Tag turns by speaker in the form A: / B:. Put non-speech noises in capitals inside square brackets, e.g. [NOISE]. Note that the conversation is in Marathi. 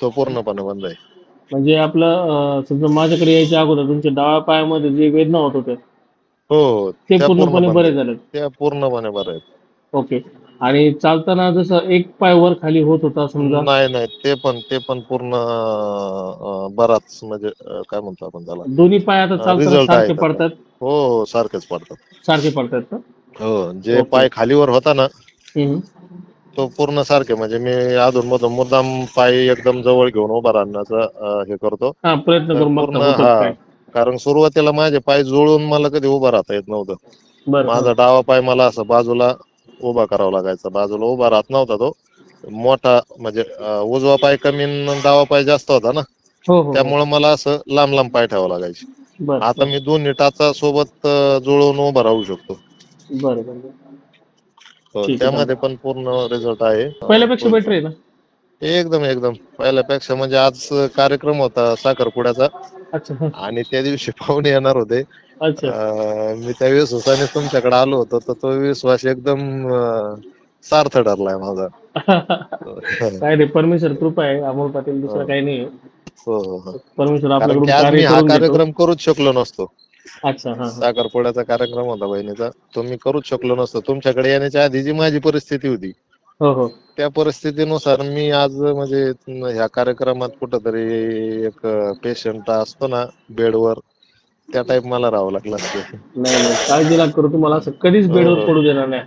A: तो पूर्णपणे बंद आहे.
B: म्हणजे आपलं समजा माझ्याकडे यायच्या अगोदर तुमच्या डाव्या पायामध्ये जे वेदना होत होत्या
A: हो हो.
B: ते
A: त्या
B: पूर्णपणे
A: पूर्ण
B: बरे झाले.
A: त्या पूर्णपणे बरं आहेत.
B: ओके. आणि चालताना जसं एक पाय वर खाली होत होता समजा?
A: नाही नाही. ते पण ते पण पूर्ण अं, बराच म्हणजे अं, काय म्हणतो आपण त्याला?
B: दोन्ही पाय आता चालताना
A: result आहे
B: सारखे
A: त्याचा.
B: पडतात?
A: हो हो. सारखेच पडतात.
B: सारखे पडतात का?
A: हो. जे
B: ओके.
A: पाय खालीवर होता ना
B: हम्म.
A: तो पूर्ण सारखे म्हणजे मी अधून मधून मुद्दाम पाय एकदम जवळ घेऊन उभा राहण्याचा अं, हे करतो.
B: हा प्रयत्न करून
A: पूर्ण
B: होतात
A: हा
B: काय?
A: कारण सुरुवातीला माझे पाय जुळून मला कधी उभा राहता येत नव्हतं.
B: बरं.
A: माझा डावा पाय मला असं बाजूला उभा करावा लागायचा. बाजूला उभा राहत नव्हता तो. मोठा म्हणजे अं, उजवा पाय कमी डावा पाय जास्त होता ना?
B: हो हो, हो.
A: त्यामुळे मला असं लांब लांब पाय ठेवावं लागायचे.
B: बरं.
A: आता मी दोन्ही टाचा सोबत अं, जुळवून उभा राहू शकतो.
B: बरं बरं.
A: हो,
B: ठीक आहे,
A: त्यामध्ये पण पूर्ण रिझल्ट आहे.
B: पहिल्यापेक्षा बेटर आहे ना?
A: एकदम एकदम. पहिल्यापेक्षा म्हणजे आज कार्यक्रम होता साखरपुड्याचा.
B: अच्छा हा,
A: आणि त्या दिवशी पाहुणे येणार होते.
B: अच्छा.
A: अं, मी त्या विश्वासाने तुमच्याकडे आलो होतो तर तो विश्वास एकदम अं, सार्थ ठरलाय माझा. [LAUGHS]
B: काय नाही परमेश्वर कृपा आहे. अमोल पाटील दुसरं काही नाही
A: हो हो हो.
B: परमेश्वर
A: कारण
B: आपल्याकडून
A: की आज मी
B: कार्य
A: हा कार्यक्रम करूच शकलो नसतो.
B: हा हा
A: साखरपुड्याचा कार्यक्रम होता बहिणीचा. तो मी करूच शकलो नसतो. तुमच्याकडे येण्याच्या आधी जी माझी परिस्थिती होती.
B: हो हो.
A: त्या परिस्थितीनुसार मी आज म्हणजे ह्या कार्यक्रमात कुठंतरी एक पेशंट असतो ना बेडवर त्या टाईप मला राहावं लागलं असतं.
B: नाही नाही. काळजी लाग करू तुम्हाला. असं कधीच बेडवर
A: हो.
B: पडू देणार नाही.